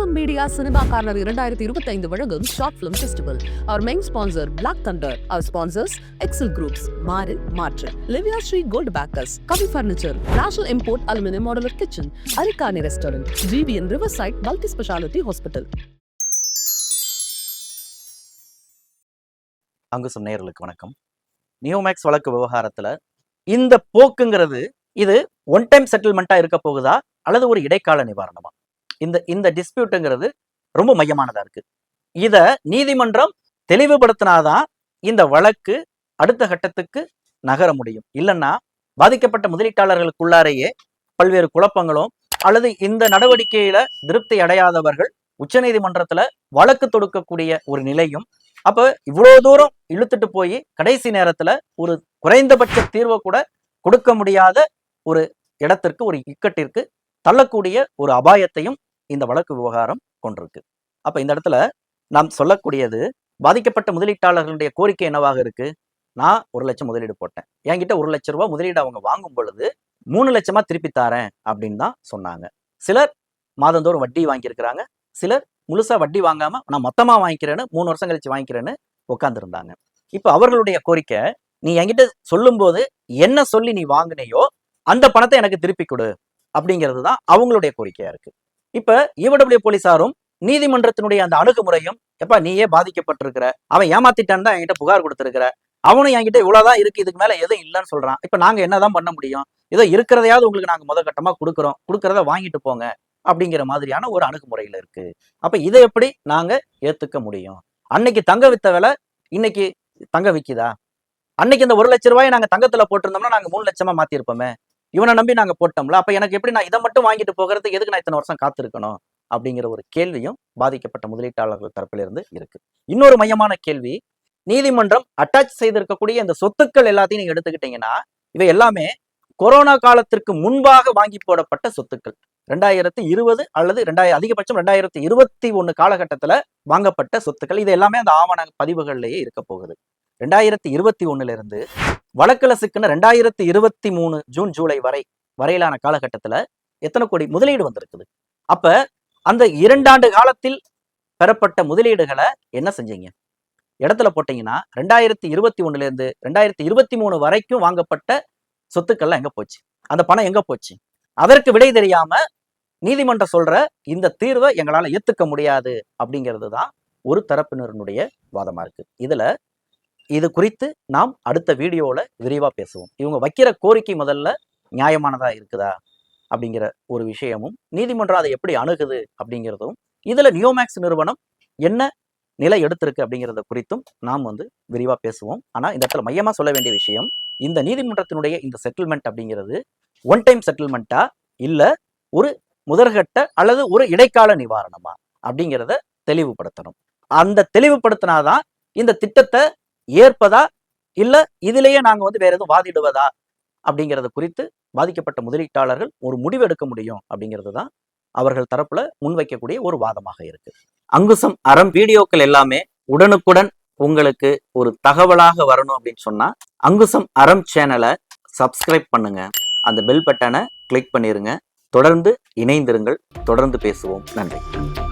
அங்குசம் media cinema corner இரண்டாயிரத்தி இருபத்தி ஐந்து வழங்கும் ஷார்ட் பிலிம் ஃபெஸ்டிவல் அவர் மெயின் ஸ்பான்சர் பிளாக் தண்டர் அவர் ஸ்பான்சர்ஸ் எக்ஸல் குரூப்ஸ் மாறு மாற்று. Livia Sri gold bakers Kavi furniture national import aluminium modular kitchen அரிகானி restaurant GVN riverside multi speciality hospital Angusam நேயர்களுக்கு வணக்கம். நியோமேக்ஸ் வழக்கு விவகாரத்துல இந்த போக்குங்கிறது இது ஒன் டைம் செட்டில்மெண்ட்டா இருக்க போகுதா? அல்லது ஒரு இடைக்கால நிவாரணமா? இந்த இந்த டிஸ்பியூட்டுங்கிறது ரொம்ப மையமானதா இருக்கு. இத நீதிமன்றம் தெளிவுபடுத்தினாதான் இந்த வழக்கு அடுத்த கட்டத்துக்கு நகர முடியும். இல்லைன்னா பாதிக்கப்பட்ட முதலீட்டாளர்களுக்குள்ளாரையே பல்வேறு குழப்பங்களும் அல்லது இந்த நடவடிக்கையில திருப்தி அடையாதவர்கள் உச்சநீதிமன்றத்துல வழக்கு தொடுக்கக்கூடிய ஒரு நிலையும் அப்ப இவ்வளவு தூரம் இழுத்துட்டு போய் கடைசி நேரத்துல ஒரு குறைந்தபட்ச தீர்வை கூட கொடுக்க முடியாத ஒரு இடத்திற்கு ஒரு இக்கட்டிற்கு தள்ளக்கூடிய ஒரு அபாயத்தையும் இந்த வழக்கு விவகாரம் கொண்டிருக்கு. அப்ப இந்த இடத்துல நாம் சொல்லக்கூடியது பாதிக்கப்பட்ட முதலீட்டாளர்களுடைய கோரிக்கை என்னவாக இருக்கு? நான் ஒரு லட்சம் முதலீடு போட்டேன். என்கிட்ட ஒரு லட்சம் ரூபா முதலீடு அவங்க வாங்கும் பொழுது மூணு லட்சமா திருப்பி தாரேன் அப்படின்னு தான் சொன்னாங்க. சிலர் மாதந்தோறும் வட்டி வாங்கியிருக்கிறாங்க. சிலர் முழுசா வட்டி வாங்காம நான் மொத்தமா வாங்கிக்கிறேன்னு மூணு வருஷம் கழிச்சு வாங்கிக்கிறேன்னு உட்காந்துருந்தாங்க இப்போ அவர்களுடைய கோரிக்கை நீ என்கிட்ட சொல்லும்போது என்ன சொல்லி நீ வாங்கினையோ அந்த பணத்தை எனக்கு திருப்பி கொடு அப்படிங்கிறது தான் அவங்களுடைய கோரிக்கையா இருக்கு. இப்ப ஈவடபிள்யூ போலீசாரும் நீதிமன்றத்தினுடைய அந்த அணுகுமுறையும் எப்பா நீயே பாதிக்கப்பட்டிருக்கிற. அவன் ஏமாத்திட்டான் தான் என்கிட்ட புகார் கொடுத்துருக்கிற. அவனும் என்கிட்ட இவ்வளவுதான் இருக்கு இதுக்கு மேல எதுவும் இல்லைன்னு சொல்றான். இப்ப நாங்க என்னதான் பண்ண முடியும்? ஏதோ இருக்கிறதையாவது உங்களுக்கு நாங்க முத கட்டமா கொடுக்குறோம். கொடுக்கறத வாங்கிட்டு போங்க. அப்படிங்கிற மாதிரியான ஒரு அணுகுமுறையில இருக்கு. அப்ப இதை எப்படி நாங்க ஏத்துக்க முடியும்? அன்னைக்கு தங்க வித்த விலை இன்னைக்கு தங்க விக்குதா? அன்னைக்கு இந்த ஒரு லட்ச ரூபாயை நாங்க தங்கத்துல போட்டிருந்தோம்னா நாங்க மூணு லட்சமா மாத்திருப்போமே இவனை நம்பி நாங்க போட்டோம்ல அப்ப எனக்கு எப்படி நான் இதை மட்டும் வாங்கிட்டு போகிறதுக்கு எதுக்கு நான் இத்தனை வருஷம் காத்திருக்கணும்? அப்படிங்கிற ஒரு கேள்வியும் பாதிக்கப்பட்ட முதலீட்டாளர்கள் தரப்பிலிருந்து இருக்கு. இன்னொரு மையமான கேள்வி நீதிமன்றம் அட்டாச் செய்திருக்கக்கூடிய இந்த சொத்துக்கள் எல்லாத்தையும் நீங்க எடுத்துக்கிட்டீங்கன்னா இவை எல்லாமே கொரோனா காலத்திற்கு முன்பாக வாங்கி போடப்பட்ட சொத்துக்கள். ரெண்டாயிரத்தி இருபது அல்லது ரெண்டாயிரம் அதிகபட்சம் ரெண்டாயிரத்தி இருபத்தி ஒண்ணு காலகட்டத்துல வாங்கப்பட்ட சொத்துக்கள். இது எல்லாமே அந்த ஆவண பதிவுகள்லேயே இருக்க போகுது. ரெண்டாயிரத்தி இருபத்தி ஒண்ணுல இருந்து சிக்கின ரெண்டாயிரத்தி இருபத்தி மூணு ஜூன் ஜூலை வரை வரையிலான காலகட்டத்துல எத்தனை கோடி முதலீடு வந்திருக்குது? அப்ப அந்த இரண்டாண்டு காலத்தில் பெறப்பட்ட முதலீடுகளை என்ன செஞ்சீங்க? இடத்துல போட்டீங்கன்னா ரெண்டாயிரத்தி இருபத்தி ஒண்ணுல இருந்து ரெண்டாயிரத்தி இருபத்தி மூணு வரைக்கும் வாங்கப்பட்ட சொத்துக்கள்லாம் எங்க போச்சு? அந்த பணம் எங்க போச்சு? அதற்கு விடை தெரியாம நீதிமன்றம் சொல்ற இந்த தீர்வை எங்களால ஏற்றுக்க முடியாது அப்படிங்கிறது தான் ஒரு தரப்பினருடைய வாதமா இருக்கு. இதுல இது குறித்து நாம் அடுத்த வீடியோவில் விரிவாக பேசுவோம். இவங்க வைக்கிற கோரிக்கை முதல்ல நியாயமானதா இருக்குதா? அப்படிங்கிற ஒரு விஷயமும் நீதிமன்றம் அதை எப்படி அணுகுது அப்படிங்கிறதும் இதுல நியோமேக்ஸ் நிறுவனம் என்ன நிலை எடுத்திருக்கு அப்படிங்கிறத குறித்தும் நாம் வந்து விரிவாக பேசுவோம். ஆனால் இந்த இடத்துல மையமாக சொல்ல வேண்டிய விஷயம் இந்த நீதிமன்றத்தினுடைய இந்த செட்டில்மெண்ட் அப்படிங்கிறது ஒன் டைம் செட்டில்மெண்ட்டா இல்லை ஒரு முதற்கட்ட அல்லது ஒரு இடைக்கால நிவாரணமா அப்படிங்கிறத தெளிவுபடுத்தணும். அந்த தெளிவுபடுத்தினாதான் இந்த திட்டத்தை ஏற்பதா? இல்ல இதிலேயே நாங்க வந்து வேற எதுவும் வாதிடுவதா? அப்படிங்கிறத குறித்து பாதிக்கப்பட்ட முதலீட்டாளர்கள் ஒரு முடிவு எடுக்க முடியும் அப்படிங்கிறது தான் அவர்கள் தரப்புல முன்வைக்கக்கூடிய ஒரு வாதமாக இருக்கு. அங்குசம் அறம் வீடியோக்கள் எல்லாமே உடனுக்குடன் உங்களுக்கு ஒரு தகவலாக வரணும் அப்படின்னு சொன்னா அங்குசம் அறம் சேனலை சப்ஸ்கிரைப் பண்ணுங்க. அந்த பெல் பட்டனை கிளிக் பண்ணிருங்க. தொடர்ந்து இணைந்திருங்கள். தொடர்ந்து பேசுவோம். நன்றி.